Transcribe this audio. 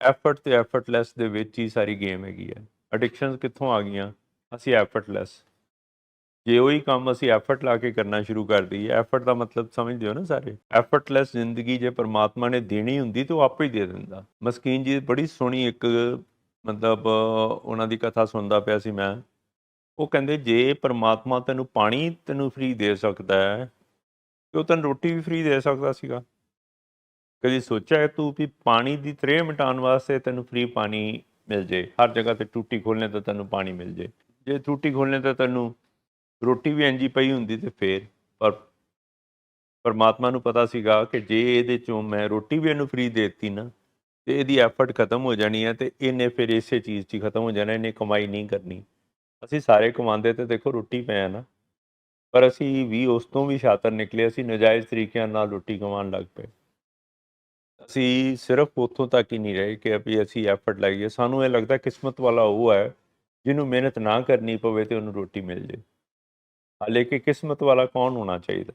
Effort ਤੇ ਐਫਰਟਲੈਸ ਦੇ ਵਿੱਚ ਹੀ ਸਾਰੀ ਗੇਮ ਹੈਗੀ ਹੈ ਐਡਿਕਸ਼ਨਸ ਕਿੱਥੋਂ ਆ ਗਈਆਂ? ਅਸੀਂ ਐਫਰਟਲੈਸ ਜੇ ਉਹੀ ਕੰਮ ਅਸੀਂ ਐਫਰਟ ਲਾ ਕੇ ਕਰਨਾ ਸ਼ੁਰੂ ਕਰ ਦਈਏ ਐਫਰਟ ਦਾ ਮਤਲਬ ਸਮਝਦੇ ਹੋ ਨਾ ਸਾਰੇ? ਐਫਰਟਲੈਸ ਜ਼ਿੰਦਗੀ ਜੇ ਪਰਮਾਤਮਾ ਨੇ ਦੇਣੀ ਹੁੰਦੀ ਤਾਂ ਉਹ ਆਪੇ ਹੀ ਦੇ ਦਿੰਦਾ। ਮਸਕੀਨ ਜੀ ਬੜੀ ਸੋਹਣੀ ਇੱਕ ਮਤਲਬ ਉਹਨਾਂ ਦੀ ਕਥਾ ਸੁਣਦਾ ਪਿਆ ਸੀ ਮੈਂ। ਉਹ ਕਹਿੰਦੇ, ਜੇ ਪਰਮਾਤਮਾ ਤੈਨੂੰ ਪਾਣੀ ਤੈਨੂੰ ਫ੍ਰੀ ਦੇ ਸਕਦਾ ਹੈ, ਤੇ ਉਹ ਤੈਨੂੰ ਰੋਟੀ ਵੀ ਫ੍ਰੀ ਦੇ ਸਕਦਾ ਸੀਗਾ। ਕਦੀ ਸੋਚਿਆ ਹੈ ਤੂੰ ਵੀ ਪਾਣੀ ਦੀ ਤ੍ਰੇਹ ਮਿਟਾਉਣ ਵਾਸਤੇ ਤੈਨੂੰ ਫ੍ਰੀ ਪਾਣੀ ਮਿਲ ਜੇ? ਹਰ ਜਗ੍ਹਾ ਤੇ ਟੂਟੀ ਖੋਲਣੇ ਤਾਂ ਤੈਨੂੰ ਪਾਣੀ ਮਿਲ ਜੇ। ਜੇ ਟੂਟੀ ਖੋਲਣੇ ਤਾਂ ਤੈਨੂੰ ਰੋਟੀ ਵੀ ਇੰਜੀ ਪਈ ਹੁੰਦੀ ਤੇ ਫੇਰ। ਪਰ ਪਰਮਾਤਮਾ ਨੂੰ ਪਤਾ ਸੀਗਾ ਕਿ ਜੇ ਇਹਦੇ ਚੋਂ ਮੈਂ ਰੋਟੀ ਵੀ ਇਹਨੂੰ ਫ੍ਰੀ ਦੇਤੀ ਨਾ, ਤੇ ਇਹਦੀ ਐਫਰਟ ਖਤਮ ਹੋ ਜਾਣੀ ਹੈ ਤੇ ਇਹਨੇ ਫਿਰ ਇਸੇ ਚੀਜ਼ 'ਚ ਹੀ ਖਤਮ ਹੋ ਜਾਣਾ, ਇਹਨੇ ਕਮਾਈ ਨਹੀਂ ਕਰਨੀ। ਅਸੀਂ ਸਾਰੇ ਕਮਾਉਂਦੇ ਤੇ ਦੇਖੋ ਰੋਟੀ ਪਏ ਨਾ, ਪਰ ਅਸੀਂ ਵੀ ਉਸ ਤੋਂ ਵੀ ਸ਼ਾਤਰ ਨਿਕਲੇ, ਅਸੀਂ ਨਜਾਇਜ਼ ਤਰੀਕਿਆਂ ਨਾਲ ਰੋਟੀ ਕਮਾਉਣ ਲੱਗ ਪਏ। ਅਸੀਂ ਸਿਰਫ ਉੱਥੋਂ ਤੱਕ ਹੀ ਨਹੀਂ ਰਹੇ ਕਿ ਵੀ ਅਸੀਂ ਐਫਰਟ ਲਾਈਏ। ਸਾਨੂੰ ਇਹ ਲੱਗਦਾ ਕਿਸਮਤ ਵਾਲਾ ਉਹ ਹੈ, ਜਿਹਨੂੰ ਮਿਹਨਤ ਨਾ ਕਰਨੀ ਪਵੇ ਤੇ ਉਹਨੂੰ ਰੋਟੀ ਮਿਲ ਜੇ। ਹਾਲੇ ਕਿ ਕਿਸਮਤ ਵਾਲਾ ਕੌਣ ਹੋਣਾ ਚਾਹੀਦਾ?